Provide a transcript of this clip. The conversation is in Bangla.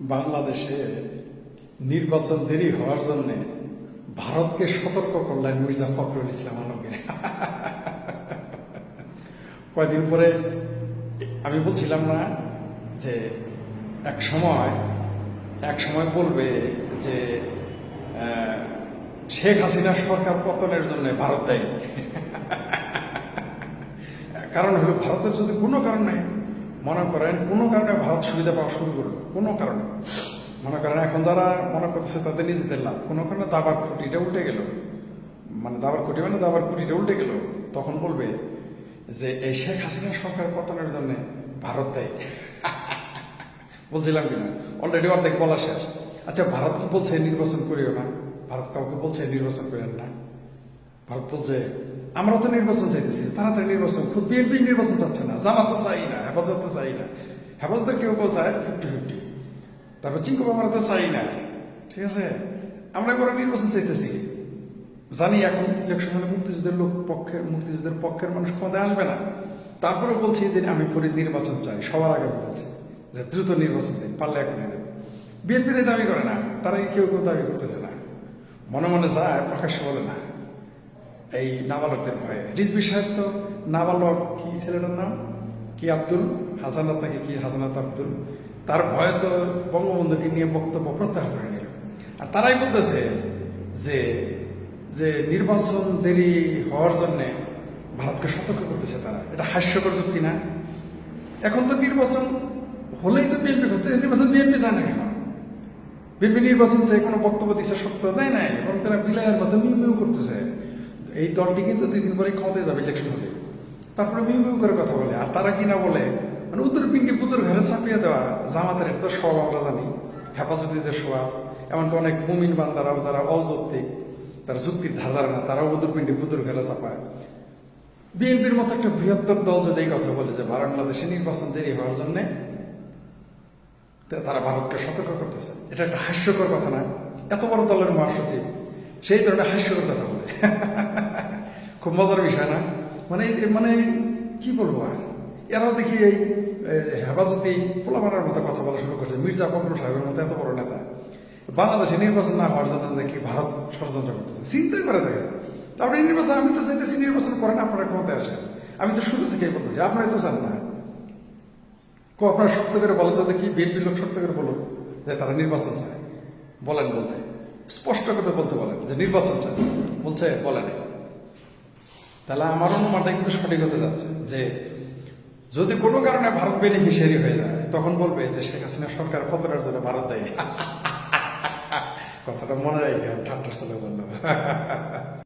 বাংলাদেশে নির্বাচন দেরি হওয়ার জন্য ভারতকে সতর্ক করলেন মির্জা ফখরুল ইসলাম আলমগীর। কয়দিন পরে আমি বলছিলাম না যে এক সময় এক সময় বলবে যে শেখ হাসিনা সরকার পতনের জন্য ভারত দেয়। কারণ হলো, ভারতের যদি কোনো কারণে মনে করেন কোনো কারণে ভারত সুবিধা পাওয়া শুরু করল কোনো কারণে। মনে করেন এখন যারা মনে করছে তাদের নিজেদের লাভ, কোনো কারণে দাবার খুঁটিটা উল্টে গেল। মানে দাবার খুঁটি মানে দাবার খুঁটিটা উল্টে গেল। তখন বলবে যে, এই শেখ হাসিনা সরকার পতনের জন্য ভারত দেয়। বলছিলাম কিনা অলরেডি অর্ধেক বলা শেষ। আচ্ছা ভারতকে বলছে নির্বাচন করিও না? ভারত কাউকে বলছে নির্বাচন করেন না। ভারত বলছে আমরা তো নির্বাচন চাইতেছি, তাড়াতাড়ি নির্বাচন খুব বিএনপি নির্বাচন চাচ্ছে না, জামাত চাই না, হেফাজত চাই না। হেফাজতে কেউ চায় ফিফটি ফিফটি তারপর চিঙ্কু আমরা তো চাই না, ঠিক আছে? আমরা এবার নির্বাচন চাইতেছি। জানি এখন ইলেকশন হলে মুক্তিযুদ্ধের লোক পক্ষের, মুক্তিযুদ্ধের পক্ষের মানুষ ক্ষমতায় আসবে না। তারপরে বলছি যে, আমি ফরিদ নির্বাচন চাই, সবার আগে বলছি যে, দ্রুত নির্বাচন দিন, পারলে এখন দেন। বিএনপির দাবি করে না, তারা কেউ কেউ দাবি করতেছে না। মনে মনে যায়, প্রকাশ্য বলে না। এই নাবালকদের ভয়ে। রিজবি সাহেব তো নাবালক কি ছেলেটার নাম? কি আব্দুল? হাসানাত নাকি কি হাসানাত আব্দুল? তার ভয়ে তো বঙ্গবন্ধুকে নিয়ে বক্তব্য প্রত্যাহার করে নিল। আর তারাই বলতেছে যে যে নির্বাচন দেরি হওয়ার জন্য ভারতকে সতর্ক করতেছে তারা। এটা হাস্যকর যুক্তি না? এখন তো নির্বাচন হলেই তো বিএনপি করতে নির্বাচন বিএনপি জানে কেন? বিএনপি নির্বাচন চাই কোনো বক্তব্য দিচ্ছে সত্য দেয় নাই। এবং তারা বিলায়ের মধ্যে মিউ মিউ করতেছে। এই দলটি কিন্তু দুই দিন পরে ক্ষমতায় যাবে ইলেকশন হলে। তারপরে মিউ করে কথা বলে। আর তারা কিনা বলে? মানে উত্তর পিন্ডি পুতুর ঘরে চাপিয়ে দেওয়া জামাতের এটা তো স্বভাব আমরা জানি। হেফাজতিদের স্বভাব এমনকি অনেক মুমিন বান্দারাও যারা অযৌক্তিক, তারা যুক্তির ধার ধারে না, তারাও উত্তর পিন্ডি পুতুর ঘরে চাপায় বিএনপির মতো একটা বৃহত্তর দল যদি এই কথা বলে যে বাংলাদেশে নির্বাচন দেরি হওয়ার জন্যে তারা ভারতকে সতর্ক করতেছে। এটা একটা হাস্যকর কথা না। এত বড় দলের মহাসচিব সেই ধরনের হাস্যকর কথা বলে। খুব মজার বিষয় না? মানে মানে কি বলব আর? এরাও দেখি এই হেফাজতি পোলাপাড়ার মতো কথা বলা শুরু করছে। মির্জা ফখরুল সাহেবের মতো এত বড় নেতা। বাংলাদেশে নির্বাচন না হওয়ার জন্য দেখি ভারত ষড়যন্ত্র করতেছে। চিন্তাই করে দেখে তারপরে নির্বাচন, আমি তো চাইতেছি নির্বাচন করেন, আপনারা ক্ষমতায় আসেন। আমি তো শুরু থেকেই বলতেছি, আপনারাই তো চান না। কো, আপনারা সত্য করে বলেন তো দেখি, বিএনপির লোক সত্য করে বলুন যে তারা নির্বাচন চায়। বলেন বলতে। স্পষ্ট করে বলতে বলেন, যে নির্বাচন চাই বলছে, বলে নেই। তাহলে আমার অনুমানটা কিন্তু সঠিক হতে যাচ্ছে, যে যদি কোনো কারণে ভারত বেনিফিশিয়ারি হয়ে যায়, তখন বলবে যে শেখ হাসিনা সরকার কতটার জন্য ভারত দেয়। কথাটা মনে রাখি ঠাট্টার চলে বলল